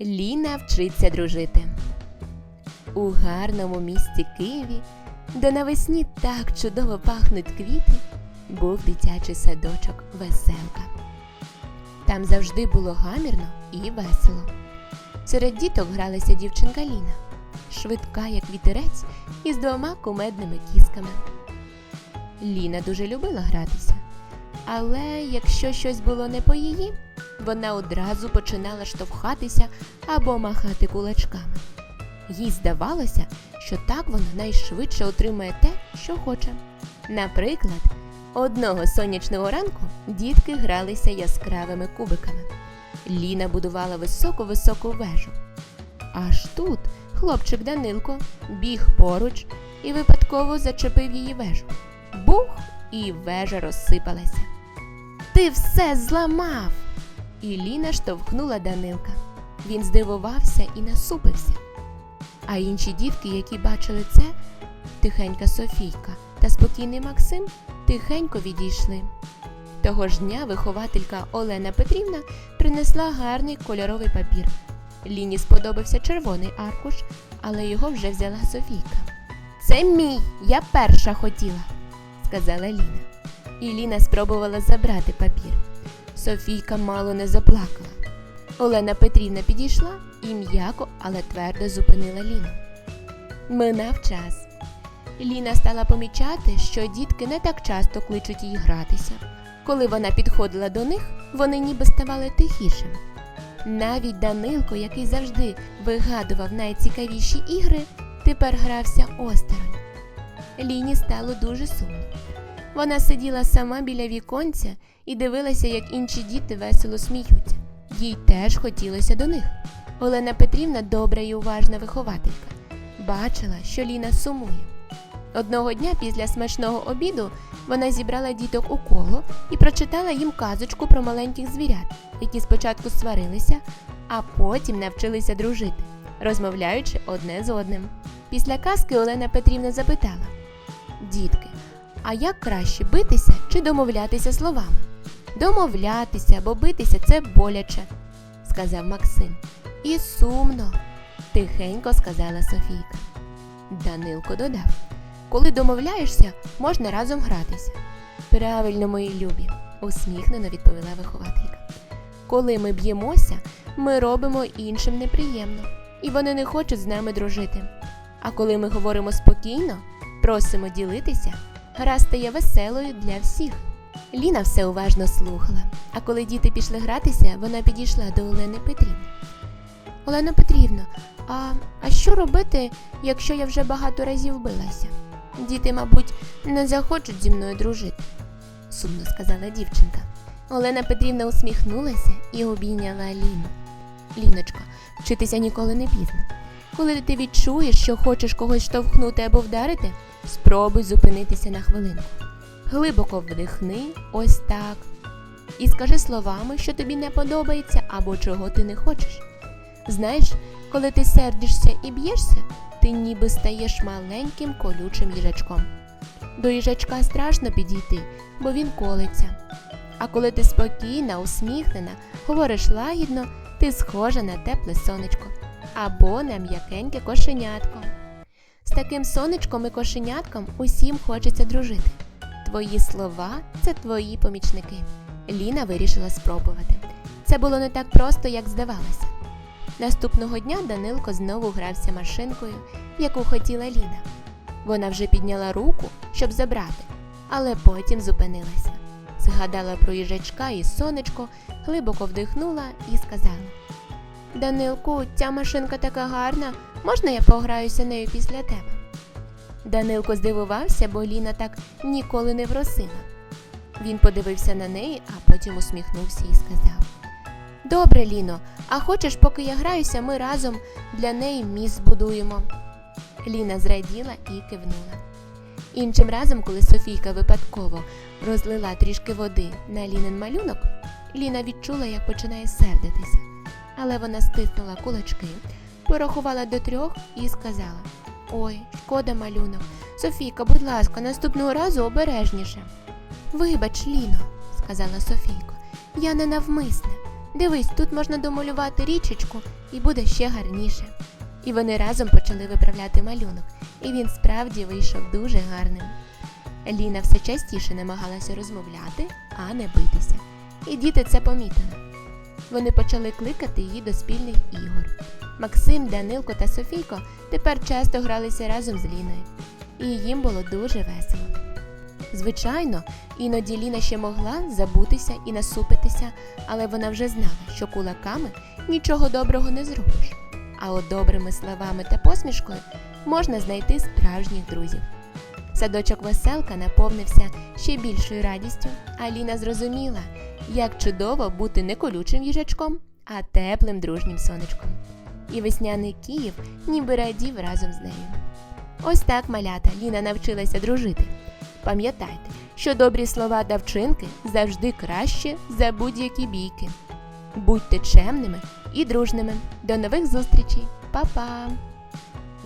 Ліна вчиться дружити. У гарному місті Києві, де навесні так чудово пахнуть квіти, був дитячий садочок Веселка. Там завжди було гамірно і весело. Серед діток гралася дівчинка Ліна, швидка, як вітерець, із двома кумедними кісками. Ліна дуже любила гратися, але якщо щось було не по її, вона одразу починала штовхатися або махати кулачками. Їй здавалося, що так вона найшвидше отримає те, що хоче. Наприклад, одного сонячного ранку дітки гралися яскравими кубиками. Ліна будувала високу-високу вежу. Аж тут хлопчик Данилко біг поруч і випадково зачепив її вежу. Бух, і вежа розсипалася. Ти все зламав! І Ліна штовхнула Данилка. Він здивувався і насупився. А інші дітки, які бачили це, тихенька Софійка та спокійний Максим, тихенько відійшли. Того ж дня вихователька Олена Петрівна принесла гарний кольоровий папір. Ліні сподобався червоний аркуш, але його вже взяла Софійка. Це мій, я перша хотіла, сказала Ліна. І Ліна спробувала забрати папір. Софійка мало не заплакала. Олена Петрівна підійшла і м'яко, але твердо зупинила Ліну. Минав час. Ліна стала помічати, що дітки не так часто кличуть її гратися. Коли вона підходила до них, вони ніби ставали тихішими. Навіть Данилко, який завжди вигадував найцікавіші ігри, тепер грався осторонь. Ліні стало дуже сумно. Вона сиділа сама біля віконця і дивилася, як інші діти весело сміються. Їй теж хотілося до них. Олена Петрівна добра і уважна вихователька. Бачила, що Ліна сумує. Одного дня після смачного обіду вона зібрала діток у коло і прочитала їм казочку про маленьких звірят, які спочатку сварилися, а потім навчилися дружити, розмовляючи одне з одним. Після казки Олена Петрівна запитала: Дітки, а як краще битися чи домовлятися словами? Домовлятися, бо битися це боляче, сказав Максим. І сумно, тихенько сказала Софійка. Данилко додав: Коли домовляєшся, можна разом гратися. Правильно, мої любі, усміхнено відповіла вихователька. Коли ми б'ємося, ми робимо іншим неприємно, і вони не хочуть з нами дружити. А коли ми говоримо спокійно, просимо ділитися, гра стає веселою для всіх. Ліна все уважно слухала, а коли діти пішли гратися, вона підійшла до Олени Петрівни. Олена Петрівна, а, а що робити, якщо я вже багато разів билася? Діти, мабуть, не захочуть зі мною дружити, сумно сказала дівчинка. Олена Петрівна усміхнулася і обійняла Ліну. Ліночка, вчитися ніколи не пізно. Коли ти відчуєш, що хочеш когось штовхнути або вдарити, спробуй зупинитися на хвилинку. Глибоко вдихни, ось так. І скажи словами, що тобі не подобається або чого ти не хочеш. Знаєш, коли ти сердишся і б'єшся, ти ніби стаєш маленьким колючим їжачком. До їжачка страшно підійти, бо він колиться. А коли ти спокійна, усміхнена, говориш лагідно, ти схожа на тепле сонечко або на м'якеньке кошенятко. З таким сонечком і кошенятком усім хочеться дружити. Твої слова це твої помічники. Ліна вирішила спробувати. Це було не так просто, як здавалося. Наступного дня Данилко знову грався машинкою, яку хотіла Ліна. Вона вже підняла руку, щоб забрати, але потім зупинилася. Згадала про їжачка і сонечко, глибоко вдихнула і сказала: Данилку, ця машинка така гарна, можна я пограюся нею після тебе? Данилко здивувався, бо Ліна так ніколи не просила. Він подивився на неї, а потім усміхнувся і сказав: Добре, Ліно, а хочеш, поки я граюся, ми разом для неї міст збудуємо. Ліна зраділа і кивнула. Іншим разом, коли Софійка випадково розлила трішки води на Лінин малюнок, Ліна відчула, як починає сердитися. Але вона стиснула кулачки, порахувала до трьох і сказала: Ой, шкода малюнок. Софійка, будь ласка, наступного разу обережніше. Вибач, Ліно, сказала Софійко, я не навмисне. Дивись, тут можна домалювати річечку і буде ще гарніше. І вони разом почали виправляти малюнок, і він справді вийшов дуже гарним. Ліна все частіше намагалася розмовляти, а не битися. І діти це помітили. Вони почали кликати її до спільних ігор. Максим, Данилко та Софійко тепер часто гралися разом з Ліною, і їм було дуже весело. Звичайно, іноді Ліна ще могла забутися і насупитися, але вона вже знала, що кулаками нічого доброго не зробиш. А от добрими словами та посмішкою можна знайти справжніх друзів. Садочок веселка наповнився ще більшою радістю, а Ліна зрозуміла, як чудово бути не колючим їжачком, а теплим дружнім сонечком. І весняний Київ ніби радів разом з нею. Ось так малята Ліна навчилася дружити. Пам'ятайте, що добрі слова та вчинки завжди краще за будь-які бійки. Будьте чемними і дружними. До нових зустрічей, Па-па!